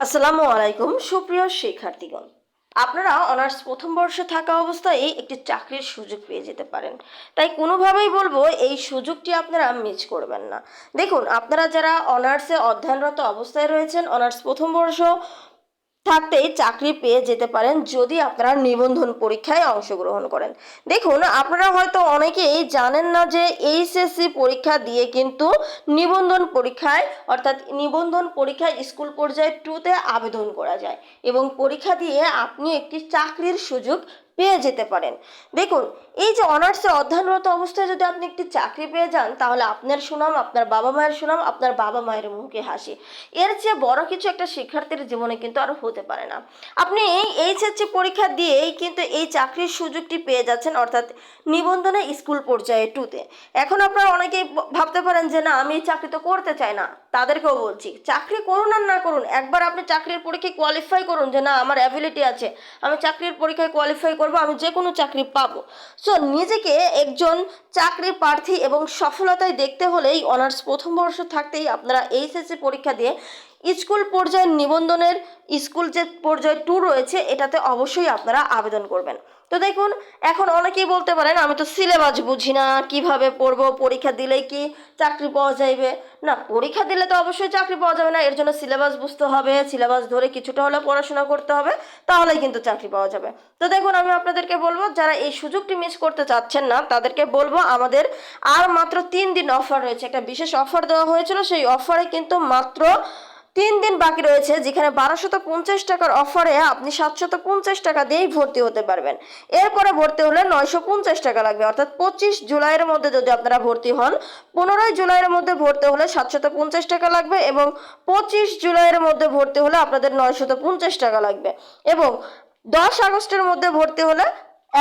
আসসালামু আলাইকুম, সুপ্রিয় শিক্ষার্থীগণ। আপনারা অনার্স প্রথম বর্ষে থাকা অবস্থায় একটি চাকরির সুযোগ পেয়ে যেতে পারেন। তাই কোনোভাবেই বলব, এই সুযোগটি আপনারা মিস করবেন না। দেখুন, আপনারা যারা অনার্সে অধ্যয়নরত অবস্থায় রয়েছেন, অনার্স প্রথম বর্ষ থাকতেই চাকরি পেয়ে যেতে পারেন যদি আপনারা নিবন্ধন পরীক্ষায় অংশগ্রহণ করেন। দেখুন, আপনারা হয়তো অনেকেই জানেন না যে এইচএসসি পরীক্ষা দিয়ে কিন্তু নিবন্ধন পরীক্ষায়, অর্থাৎ নিবন্ধন পরীক্ষায় স্কুল পর্যায়ে টুতে আবেদন করা যায় এবং পরীক্ষা দিয়ে আপনি একটি চাকরির সুযোগ পেয়ে যেতে পারেন। দেখুন, এই যে অনার্সে অধ্যয়নরত অবস্থায় যদি আপনি একটি চাকরি পেয়ে যান, তাহলে আপনার সুনাম, আপনার বাবা মায়ের সুনাম, আপনার বাবা মায়ের মুখে হাসি। এর চেয়ে বড় কিছু একটা শিক্ষার্থীর জীবনে কিন্তু আর হতে পারে না। আপনি এই এইচএসসি পরীক্ষা দিয়েই কিন্তু এই চাকরির সুযোগটি পেয়ে যাচ্ছেন, অর্থাৎ নিবন্ধনে স্কুল পর্যায়ে টুতে এখন আপনারা অনেকেই ভাবতে পারেন যে, না, আমি এই চাকরি তো করতে চাই না। তাদেরকেও বলছি, চাকরি করুন আর না করুন, একবার আপনি চাকরির পরীক্ষায় কোয়ালিফাই করুন যে না, আমার অ্যাবিলিটি আছে, আমি চাকরির পরীক্ষায় কোয়ালিফাই করব, আমি যে কোনো চাকরি পাবো। সো নিজেকে একজন চাকরির প্রার্থী এবং সফলতায় দেখতে হলেই অনার্স প্রথম বর্ষ থাকতেই আপনারা এইচএসসি পরীক্ষা দিয়ে স্কুল পর্যায়ের নিবন্ধনের, স্কুল যে পর্যায়ে ট্যুর রয়েছে, এটাতে অবশ্যই আপনারা আবেদন করবেন। তো দেখুন, এখন অনেকেই বলতে পারেন, আমি তো সিলেবাস বুঝি না, কীভাবে পড়ব, পরীক্ষা দিলেই কি চাকরি পাওয়া যাইবে? না, পরীক্ষা দিলে তো অবশ্যই চাকরি পাওয়া যাবে না, এর জন্য সিলেবাস বুঝতে হবে সিলেবাস ধরে কিছুটা হলে পড়াশোনা করতে হবে, তাহলেই কিন্তু চাকরি পাওয়া যাবে। তো দেখুন, আমি আপনাদেরকে বলব, যারা এই সুযোগটি মিস করতে চাচ্ছেন না, তাদেরকে বলব, আমাদের আর মাত্র তিন দিন অফার রয়েছে। একটা বিশেষ অফার দেওয়া হয়েছিল, সেই অফারে কিন্তু মাত্র তিন দিন বাকি রয়েছে, যেখানে বারোশত পঞ্চাশ টাকার অফারে আপনি সাতশত পঞ্চাশ টাকা দিয়েই ভর্তি হতে পারবেন। এরপরে ভর্তি হলে নয়শো পঞ্চাশ টাকা লাগবে। অর্থাৎ পঁচিশ জুলাইয়ের মধ্যে যদি আপনারা ভর্তি হন, পনেরোই জুলাইয়ের মধ্যে ভর্তি হলে সাতশত পঞ্চাশ টাকা লাগবে এবং পঁচিশ জুলাইয়ের মধ্যে ভর্তি হলে আপনাদের নয়শত পঞ্চাশ টাকা লাগবে এবং দশ আগস্টের মধ্যে ভর্তি হলে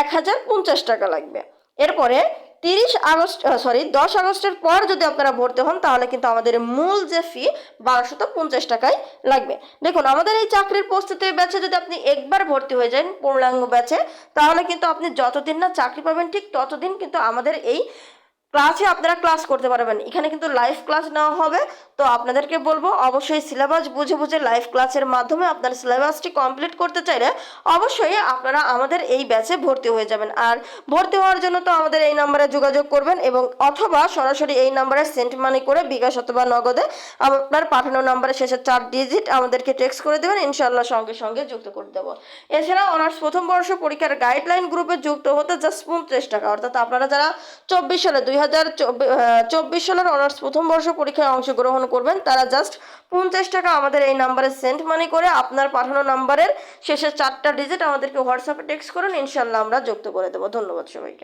এক হাজার পঞ্চাশ টাকা লাগবে। এরপরে তিরিশ আগস্ট সরি দশ আগস্টের পর যদি আপনারা ভর্তি হন, তাহলে কিন্তু আমাদের মূল যে ফি বারোশত পঞ্চাশ টাকায় লাগবে। দেখুন, আমাদের এই চাকরির প্রস্তুতি ব্যাচে যদি আপনি একবার ভর্তি হয়ে যান, পূর্ণাঙ্গ ব্যাচে, তাহলে কিন্তু আপনি যতদিন না চাকরি পাবেন, ঠিক ততদিন কিন্তু আমাদের এই ক্লাসে আপনারা ক্লাস করতে পারবেন। এখানে কিন্তু লাইভ ক্লাস নেওয়া হবে। তো আপনাদেরকে বলব, অবশ্যই সিলেবাস বুঝে বুঝে লাইভ ক্লাসের মাধ্যমে আপনার সিলেবাসটি কমপ্লিট করতে চাইলে অবশ্যই আপনারা আমাদের এই ব্যাচে ভর্তি হয়ে যাবেন। আর ভর্তি হওয়ার জন্য তো আমাদের এই নাম্বারে যোগাযোগ করবেন এবং অথবা সরাসরি এই নাম্বারে সেন্ট মানি করে বিকাশ অথবা নগদে আপনার পাঠানো নাম্বারে শেষে চার ডিজিট আমাদেরকে টেক্সট করে দেবেন। ইনশাল্লাহ সঙ্গে সঙ্গে যুক্ত করে দেবো। এছাড়া অনার্স প্রথম বর্ষ পরীক্ষার গাইডলাইন গ্রুপে যুক্ত হতে জাস্ট পঞ্চাশ টাকা। অর্থাৎ আপনারা যারা চব্বিশ সালে দুই হাজার হাজার চব্বিশ সালের অনার্স প্রথম বর্ষ পরীক্ষায় অংশগ্রহণ করবেন, তারা জাস্ট পঞ্চাশ টাকা আমাদের এই নাম্বারে সেন্ড মানি করে আপনার পাঠানো নাম্বারের শেষের চারটা ডিজিট আমাদেরকে হোয়াটসঅ্যাপে টেক্সট করুন ইনশাল্লাহ আমরা যুক্ত করে দেবো। ধন্যবাদ সবাইকে।